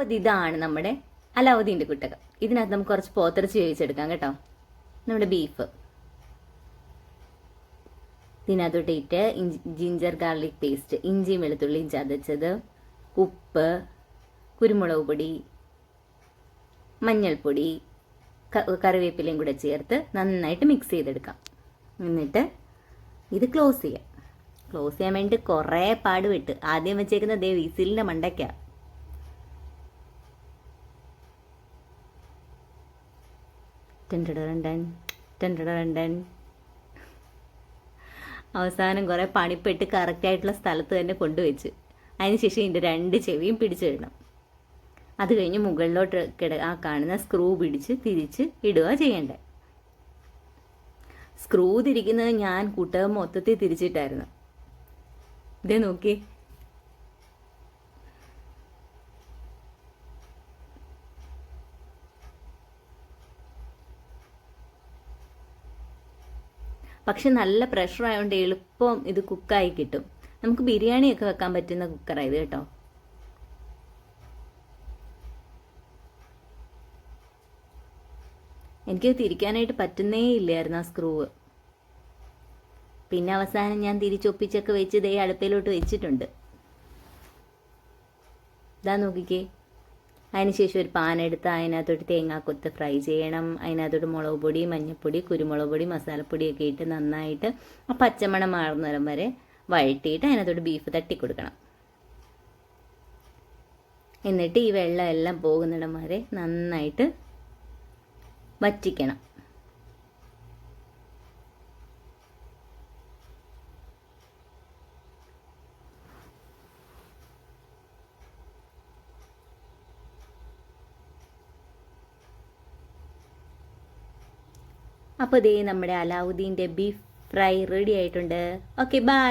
അപ്പോൾ ഇതാണ് നമ്മുടെ അലാവുദ്ദീന്റെ കുട്ടകം. ഇതിനകത്ത് നമുക്ക് കുറച്ച് പോത്തിറച്ചി വേവിച്ചെടുക്കാം കേട്ടോ. നമ്മുടെ ബീഫ് ഇതിനകത്തോട്ടിട്ട് ഇഞ്ചി ജിഞ്ചർ ഗാർലിക് പേസ്റ്റ് ഇഞ്ചിയും വെളുത്തുള്ളിയും ചതച്ചത് ഉപ്പ് കുരുമുളക് പൊടി മഞ്ഞൾപ്പൊടി കറിവേപ്പിലയും കൂടെ ചേർത്ത് നന്നായിട്ട് മിക്സ് ചെയ്തെടുക്കാം. എന്നിട്ട് ഇത് ക്ലോസ് ചെയ്യാം. ക്ലോസ് ചെയ്യാൻ വേണ്ടി കുറേ പാട് വിട്ട് ആദ്യം വെച്ചേക്കുന്ന ദേ വിസിലിന്റെ മണ്ടയ്ക്കാ. അവസാനം കുറേ പണിപ്പെട്ട് കറക്റ്റായിട്ടുള്ള സ്ഥലത്ത് തന്നെ കൊണ്ടുവച്ച്. അതിനുശേഷം ഇതിന്റെ രണ്ട് ചെവിയും പിടിച്ചിടണം അത് കഴിഞ്ഞ് മുകളിലോട്ട് കിട ആ കാണുന്ന സ്ക്രൂ പിടിച്ച് തിരിച്ച് ഇടുക ചെയ്യണ്ടേ. സ്ക്രൂ തിരിക്കുന്നത് ഞാൻ കൂട്ടകം മൊത്തത്തിൽ തിരിച്ചിട്ടായിരുന്നു. ഇതേ നോക്കി പക്ഷെ നല്ല പ്രഷർ ആയതുകൊണ്ട് എളുപ്പം ഇത് കുക്കായി കിട്ടും. നമുക്ക് ബിരിയാണിയൊക്കെ വെക്കാൻ പറ്റുന്ന കുക്കറാണ് ഇത് കേട്ടോ. എനിക്ക് തിരിക്കാനായിട്ട് പറ്റുന്നേ ഇല്ലായിരുന്നു ആ സ്ക്രൂവ് പിന്നെ അവസാനം ഞാൻ തിരിച്ചൊപ്പിച്ചൊക്കെ വെച്ച് ദേ അടുപ്പയിലോട്ട് വെച്ചിട്ടുണ്ട്. ഇതാ നോക്കിക്കേ. അതിനുശേഷം ഒരു പാൻ എടുത്ത് അതിനകത്തോട്ട് തേങ്ങാക്കൊത്ത് ഫ്രൈ ചെയ്യണം. അതിനകത്തോട്ട് മുളക് പൊടി മഞ്ഞൾപ്പൊടി കുരുമുളക് പൊടി മസാലപ്പൊടിയൊക്കെ ഇട്ട് നന്നായിട്ട് ആ പച്ചമണം മാറുന്നിടം വരെ വഴറ്റിയിട്ട് അതിനകത്തോട്ട് ബീഫ് തട്ടി കൊടുക്കണം എന്നിട്ട് ഈ വെള്ളം എല്ലാം പോകുന്നിടം വരെ നന്നായിട്ട് വറ്റിക്കണം. അപ്പോൾ ദേ നമ്മുടെ അലാവുദ്ദീന്റെ ബീഫ് ഫ്രൈ റെഡി ആയിട്ടുണ്ട്. Okay bye